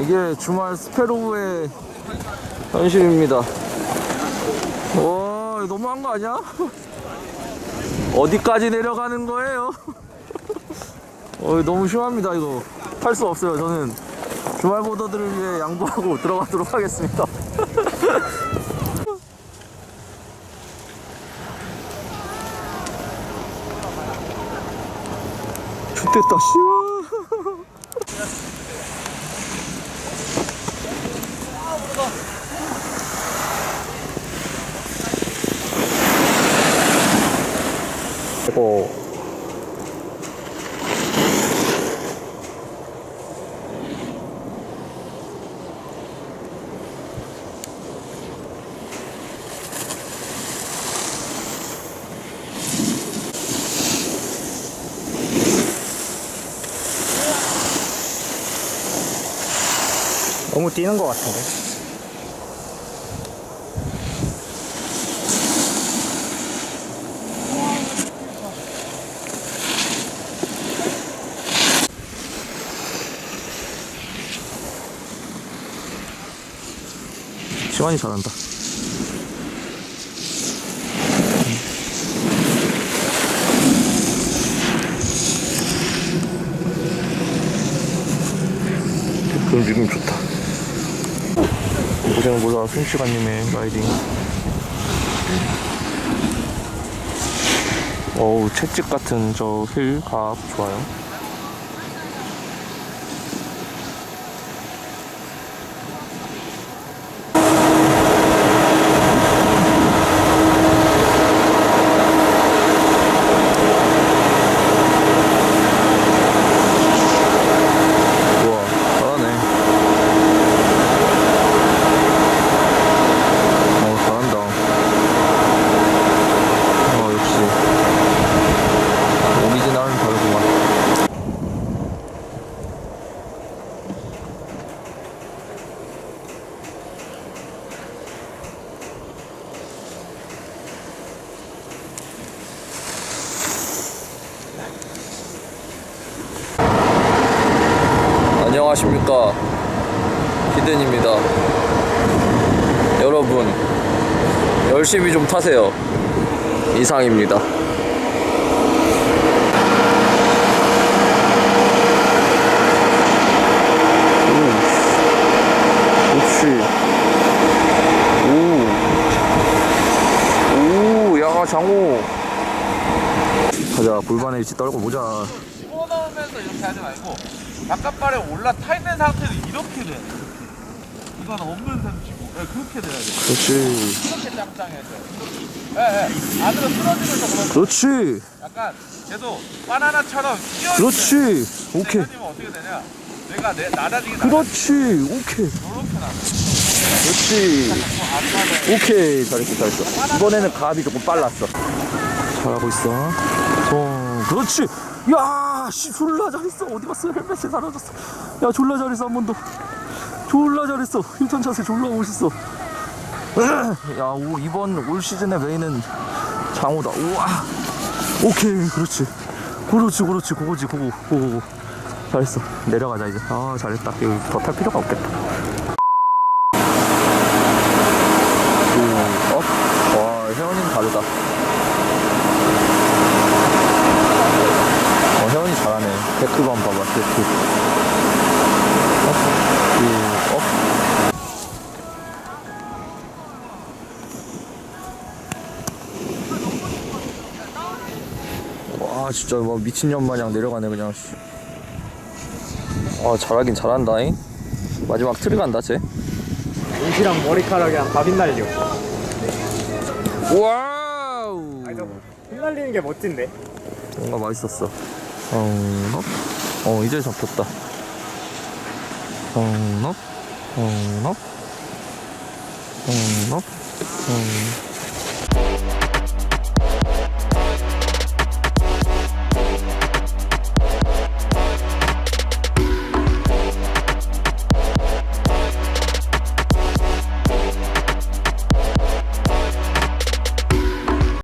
이게 주말 스페로우의 현실입니다. 와, 너무한 거 아니야? 어디까지 내려가는 거예요? 어, 너무 심합니다, 이거. 탈 수 없어요. 저는 주말 보더들을 위해 양보하고 들어가도록 하겠습니다. 좋됐다, 씨발. 이거 너무 뛰는 것 같은데. 시간이 잘한다. 그럼 지금 좋다. 고생 몰라 순시간님의 라이딩. 어우 채찍 같은 저힐값 좋아요. 우와 잘하네. 어 잘한다. 어 역시 오리지널은 다르구만. 안녕하십니까. 히든입니다. 여러분 열심히 좀 타세요. 이상입니다. 오야 장호. 가자 골반에 위치 떨고 보자. 씹어 넣으면서 이렇게 하지 말고 바깥발에 올라타 있는 상태로 이렇게 돼. 이건 없는 셈치고 네, 그렇게 돼야 돼. 그렇지. 이렇게 짱짱해져. 예, 예. 안으로 쓰러지면서 그런 그렇지. 약간 계속 바나나처럼 끼어 그렇지. 오케이. 면 어떻게 되냐? 내가 내 나다지게 그렇지. 오케이. 이렇게 나. 그렇지. 오케이. 잘했어 잘했어. 이번에는 갑이 조금 빨랐어. 잘하고 있어. 어 그렇지. 야 씨 졸라 잘했어. 어디 갔어? 헬멧이 사라졌어. 야 졸라 잘했어 한 번 더 졸라 잘했어. 힐턴 차세 졸라 멋있어. 야 오, 이번 올 시즌의 메인은 장호다. 우와. 오케이 그렇지. 그렇지 그렇지. 그거지 그거 그거 잘했어. 내려가자 이제. 아 잘했다. 이거 더탈 필요가 없겠다. 오, 업. 와, 혜원이는 다르다. 어, 혜원이 잘하네. 데크만 봐봐, 데크. 업, 오, 업. 와, 진짜 막 미친년 마냥 내려가네, 그냥. 씨. 아, 잘하긴 잘한다잉. 마지막 트리 간다, 쟤. 옷이랑 머리카락이랑 다 빗날려. 와우! 빗날리는 게 멋진데? 뭔가 맛있었어. 어, 어, 이제 잡혔다. 어, 어, 어, 어, 어,